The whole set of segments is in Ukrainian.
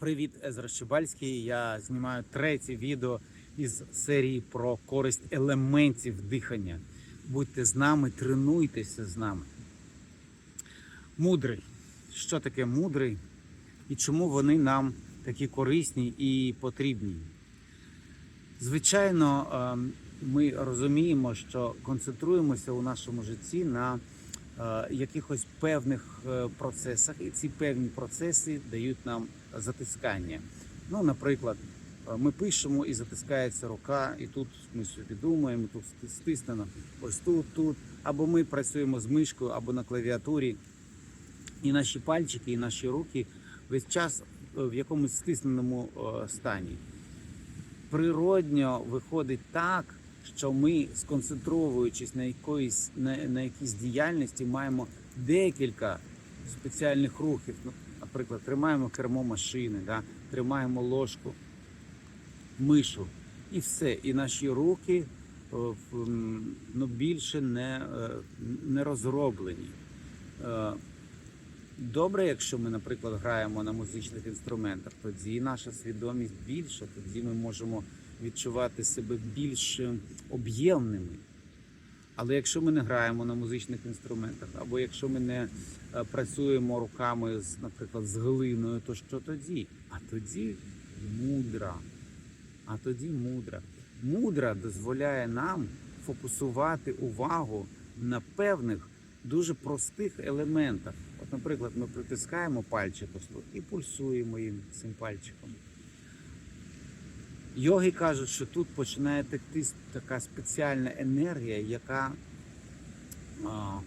Привіт, Езра Щебальський. Я знімаю третє відео із серії про користь елементів дихання. Будьте з нами, тренуйтеся з нами. Мудрий. Що таке мудрий і чому вони нам такі корисні і потрібні? Звичайно, ем, ми розуміємо, що концентруємося у нашому житті на якихось певних е, процесах, і ці певні процеси дають нам затискання. Ну, наприклад, е, ми пишемо і затискається рука, і тут ми собі думаємо, тут стиснено, ось тут, тут. Або ми працюємо з мишкою, або на клавіатурі, і наші пальчики, і наші руки весь час е, в якомусь стисненому е, стані. Природньо виходить так, що ми, сконцентровуючись на якоїсь на, на якійсь діяльності, маємо декілька спеціальних рухів. Ну, наприклад, тримаємо кермо машини, да? тримаємо ложку, мишу, і все. І наші руки ну, більше не, е, не розроблені. Е, Добре, якщо ми, наприклад, граємо на музичних інструментах, тоді наша свідомість більша, тоді ми можемо відчувати себе більш об'ємними. Але якщо ми не граємо на музичних інструментах, або якщо ми не е, працюємо руками, з, наприклад, з глиною, то що тоді? А тоді мудра. А тоді мудра. Мудра дозволяє нам фокусувати увагу на певних дуже простих елементах. От, наприклад, ми притискаємо пальчик і пульсуємо їм цим пальчиком. Йоги кажуть, що тут починає текти така спеціальна енергія, яка а,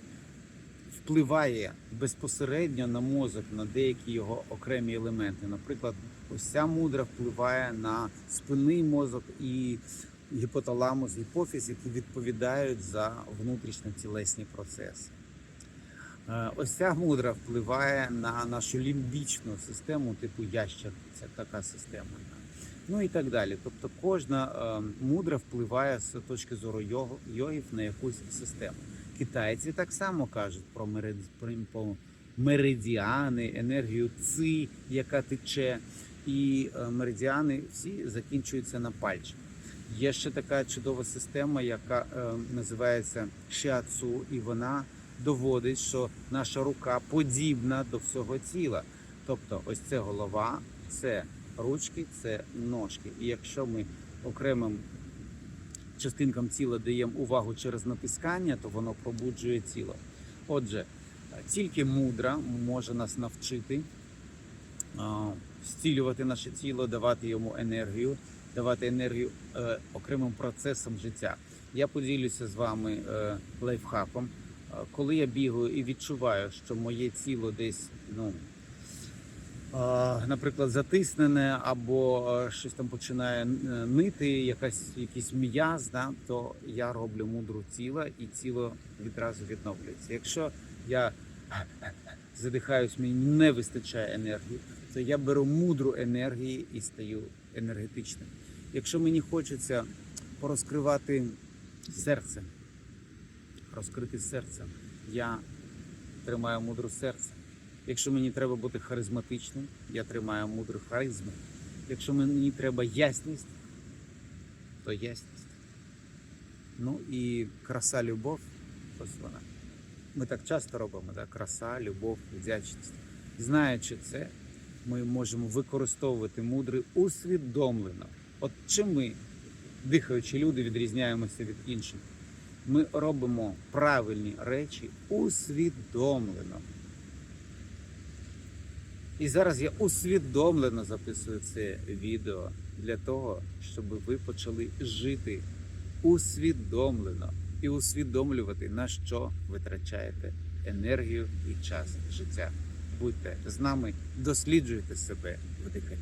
впливає безпосередньо на мозок, на деякі його окремі елементи. Наприклад, ось ця мудра впливає на спинний мозок і гіпоталамус, гіпофіз, які відповідають за внутрішньотілесні процеси. Е, Ось ця мудра впливає на нашу лімбічну систему, типу ящер, це така система. Ну і так далі. Тобто кожна е, мудра впливає з точки зору йогів на якусь систему. Китайці так само кажуть про меридіани, енергію ци, яка тече, і е, меридіани всі закінчуються на пальчик. Є ще така чудова система, яка е, називається шіацу, і вона доводить, що наша рука подібна до всього тіла. Тобто, ось це голова, це ручки, це ножки. І якщо ми окремим частинкам тіла даємо увагу через натискання, то воно пробуджує тіло. Отже, тільки мудра може нас навчити зцілювати наше тіло, давати йому енергію, давати енергію е, окремим процесам життя. Я поділюся з вами е, лайфхаком. Е, Коли я бігаю і відчуваю, що моє тіло десь, ну, наприклад, затиснене або е, щось там починає е, нити, якась, якийсь м'яз, да, то я роблю мудру тіла і тіло відразу відновлюється. Якщо я задихаюсь, мені не вистачає енергії, то я беру мудру енергії і стаю енергетичним. Якщо мені хочеться порозкривати серце, розкрити серце, я тримаю мудру серце. Якщо мені треба бути харизматичним, я тримаю мудру харизму. Якщо мені треба ясність, то ясність. Ну і краса, любов, ось вона. Ми так часто робимо, да? краса, любов, вдячність. Знаючи це, ми можемо використовувати мудрий усвідомлено. От чим ми, дихаючі люди, відрізняємося від інших? Ми робимо правильні речі усвідомлено. І зараз я усвідомлено записую це відео для того, щоб ви почали жити усвідомлено і усвідомлювати, на що витрачаєте енергію і час життя. Будьте з нами, досліджуйте себе в диханні.